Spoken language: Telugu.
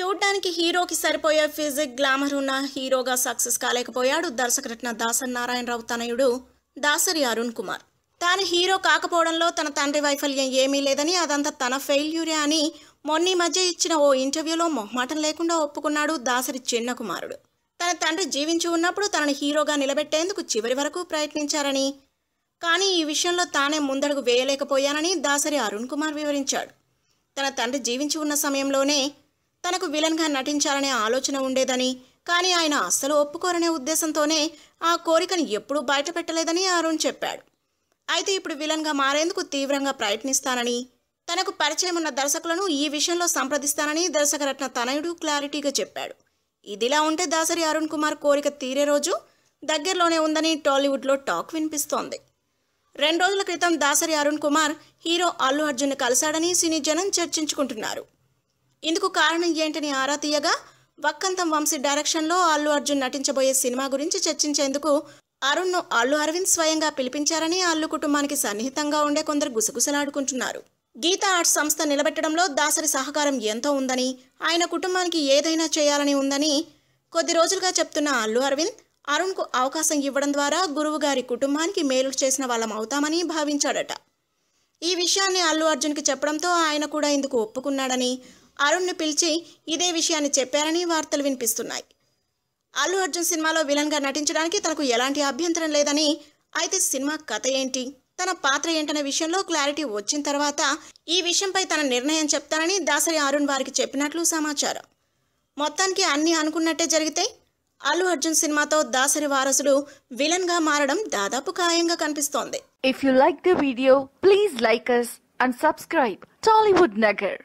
చూడ్డానికి హీరోకి సరిపోయే ఫిజిక్ గ్లామర్ ఉన్న హీరోగా సక్సెస్ కాలేకపోయాడు దర్శకరత్న దాసరి నారాయణరావు తనయుడు దాసరి అరుణ్ కుమార్. తాను హీరో కాకపోవడంలో తన తండ్రి వైఫల్యం ఏమీ లేదని అదంతా తన ఫెయిల్యూరే అని మొన్నీ మధ్య ఇచ్చిన ఓ ఇంటర్వ్యూలో మొహమాటం లేకుండా ఒప్పుకున్నాడు దాసరి చిన్న కుమారుడు. తన తండ్రి జీవించి ఉన్నప్పుడు తనని హీరోగా నిలబెట్టేందుకు చివరి వరకు ప్రయత్నించారని కానీ ఈ విషయంలో తానే ముందడుగు వేయలేకపోయానని దాసరి అరుణ్ కుమార్ వివరించాడు. తన తండ్రి జీవించి ఉన్న సమయంలోనే తనకు విలన్గా నటించాలనే ఆలోచన ఉండేదని కానీ ఆయన అస్సలు ఒప్పుకోరనే ఉద్దేశంతోనే ఆ కోరికను ఎప్పుడూ బయటపెట్టలేదని అరుణ్ చెప్పాడు. అయితే ఇప్పుడు విలన్గా మారేందుకు తీవ్రంగా ప్రయత్నిస్తానని తనకు పరిచయం ఉన్న దర్శకులను ఈ విషయంలో సంప్రదిస్తానని దర్శకరత్న తనయుడు క్లారిటీగా చెప్పాడు. ఇదిలా ఉంటే దాసరి అరుణ్ కుమార్ కోరిక తీరే రోజు దగ్గరలోనే ఉందని టాలీవుడ్లో టాక్ వినిపిస్తోంది. రెండు రోజుల క్రితం దాసరి అరుణ్ కుమార్ హీరో అల్లు అర్జున్ కలిశాడని సినీ జనం చర్చించుకుంటున్నారు. ఇందుకు కారణం ఏంటని ఆరా తీయగా వక్కంతం వంశీ డైరెక్షన్లో అల్లు అర్జున్ నటించబోయే సినిమా గురించి చర్చించేందుకు అరుణ్ను అల్లు అరవింద్ స్వయంగా పిలిపించారని అల్లు కుటుంబానికి సన్నిహితంగా ఉండే కొందరు గుసగుసలాడుకుంటున్నారు. గీతా ఆర్ట్స్ సంస్థ నిలబెట్టడంలో దాసరి సహకారం ఎంతో ఉందని ఆయన కుటుంబానికి ఏదైనా చేయాలని ఉందని కొద్ది రోజులుగా చెప్తున్న అల్లు అరవింద్ అరుణ్కు అవకాశం ఇవ్వడం ద్వారా గురువు గారి కుటుంబానికి మేలు చేసిన వాళ్ళం అవుతామని భావించాడట. ఈ విషయాన్ని అల్లు అర్జున్కి చెప్పడంతో ఆయన కూడా ఇందుకు ఒప్పుకున్నాడని అరుణ్ని పిలిచి ఇదే విషయాన్ని చెప్పారని వార్తలు వినిపిస్తున్నాయి. అల్లు అర్జున్ సినిమాలో విలన్గా నటించడానికి తనకు ఎలాంటి అభ్యంతరం లేదని అయితే సినిమా కథ ఏంటి తన పాత్ర ఏంటనే విషయంలో క్లారిటీ వచ్చిన తర్వాత ఈ విషయంపై తన నిర్ణయం చెప్తానని దాసరి అరుణ్ వారికి చెప్పినట్లు సమాచారం. మొత్తానికి అన్నీ అనుకున్నట్టే జరిగితే అల్లు అర్జున్ సినిమాతో దాసరి వారసుడు విలన్గా మారడం దాదాపు ఖాయంగా కనిపిస్తోంది. If you like the video please like us and subscribe Tollywood Nagar